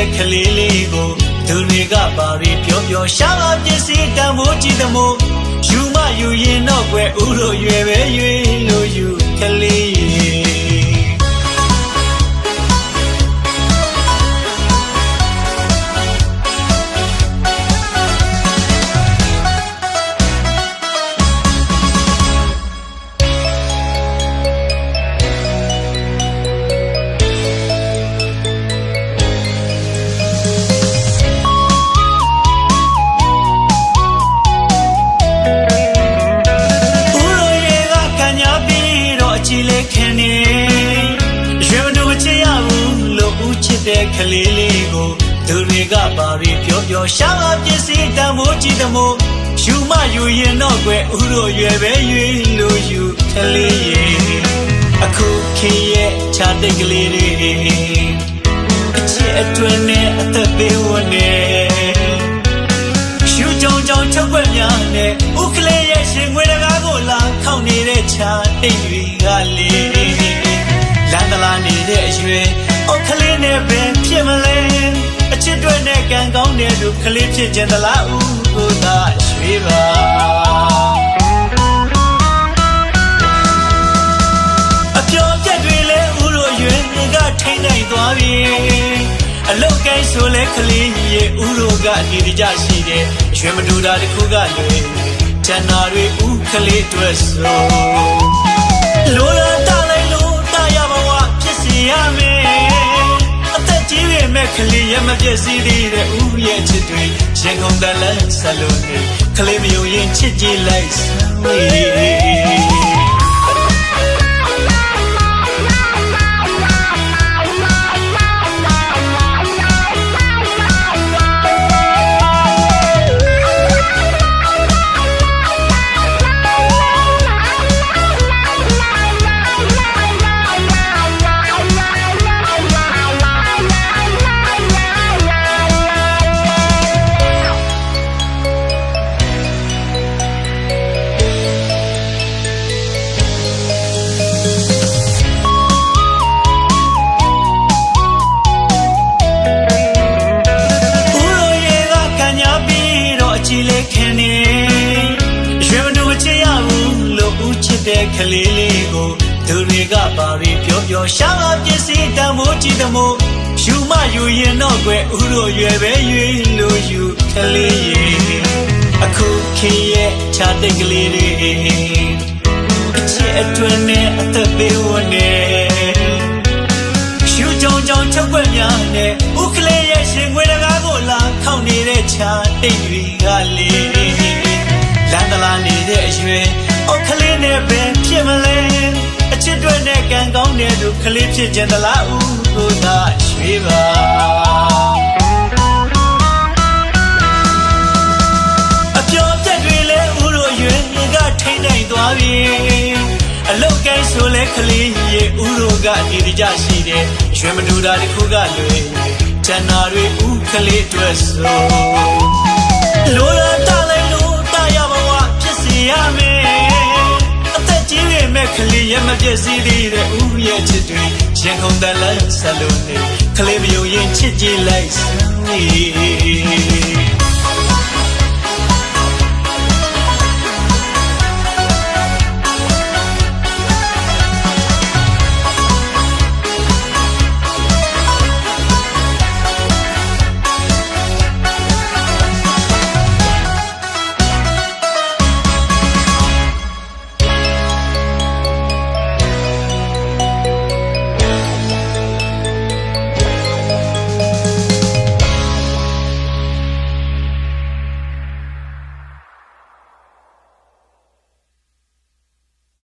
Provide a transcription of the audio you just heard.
တဲ့ကလေးလေးကိုသူတွေကပါရီပြောပြောရှာပါပစ္စည်းတန်ဖိုးကြည့်သမို့ယူမယူရင်တော့ကွယ်ဥတို့ရွယ်ပဲရွေလို့ယူကလေး တဲ့ကလေးလေးကိုသူတွေကပါရီပြောပြောရှာပါပစ္စည်းတန်ဖိုးကြည့်သမို့ယူမယူရင်တော့ကွယ်ဦးတို့ရွယ်ပဲရွေလို့ယူကလေးရေအခုခင်ရဲ့ခြားတဲ့ကလေးတွေအချစ်အတွင်းနဲ့အသက်ပေးဝင်နေရှူကြောင်ကြောင်ချုပ်ွက်များနဲ့ဥကလေးရဲ့ရှင်ငွေတကားကိုလာခောက်နေတဲ့ချာတိ ကံကောင်းတဲ့လူကလေးဖြစ်ခြင်းသလားဥကိုသာရွှေပါအပြောပြက်တွေလဲဥတို့ရွယ်ကထိမ့်နိုင်သွားပြီအလုတ်ကိုင်းဆိုလဲကလေးရဲ့ဥတို့ကနေကြရှိတယ်ရွှေမတူတာတစ်ခုကလွယ်တန်နာတွေဥကလေးအတွက်ဆိုလိုလာတလိုက်လို့ လေးရဲ့မပြည့်စည်သေးတဲ့ဥရဲ့ချစ်တွေရင်ကုန်တလန်းဆလုံးနေကလေးမယုံရင်ချစ်ကြည့်လိုက်စမ်းမေး တဲ့ကလေးလေးကိုသူတွေကပါရီပြောပြောရှာပါပစ္စည်းတန်ဖိုးကြည့်သမို့ယူမယူရင်တော့ကွယ်ဦးတို့ရွယ်ပဲရွေလို့ယူကလေးရေအခုခင်ရဲ့ခြားတဲ့ကလေးတွေအချစ်အတွင်းနဲ့အသက်ပေးဝင်နေရှူကြောင်ကြောင်ချုပ်ွက်များနဲ့ဥကလေးရဲ့ရှင်ငွေတကားကိုလာခောက်နေတဲ့ချာတိ နဲ့ပဲဖြစ်မလဲအချစ်တွေနဲ့ကံကောင်းတဲ့သူကလေးဖြစ်ခြင်းသလားဥကိုသာရွှေပါအပြောပြက်တွေလဲဥတို့ရွယ်ကထိမ့်နိုင်သွားပြီအလုတ်ကိုင်းဆိုလဲကလေးရဲ့ဥတို့ကနေကြရှိတယ်ရွှေမတူတာတစ်ခုကလွယ်တန်နာတွေဥကလေးအတွက်ဆိုလိုလာတလို မဲ့ကလေးရဲ့မပြည့်စည်သေးတဲ့ဥရဲ့ချစ်တွေရင်ကုန်တလန်းဆလုံးနေကလေးမယုံရင်ချစ်ကြည့်လိုက်စမ်း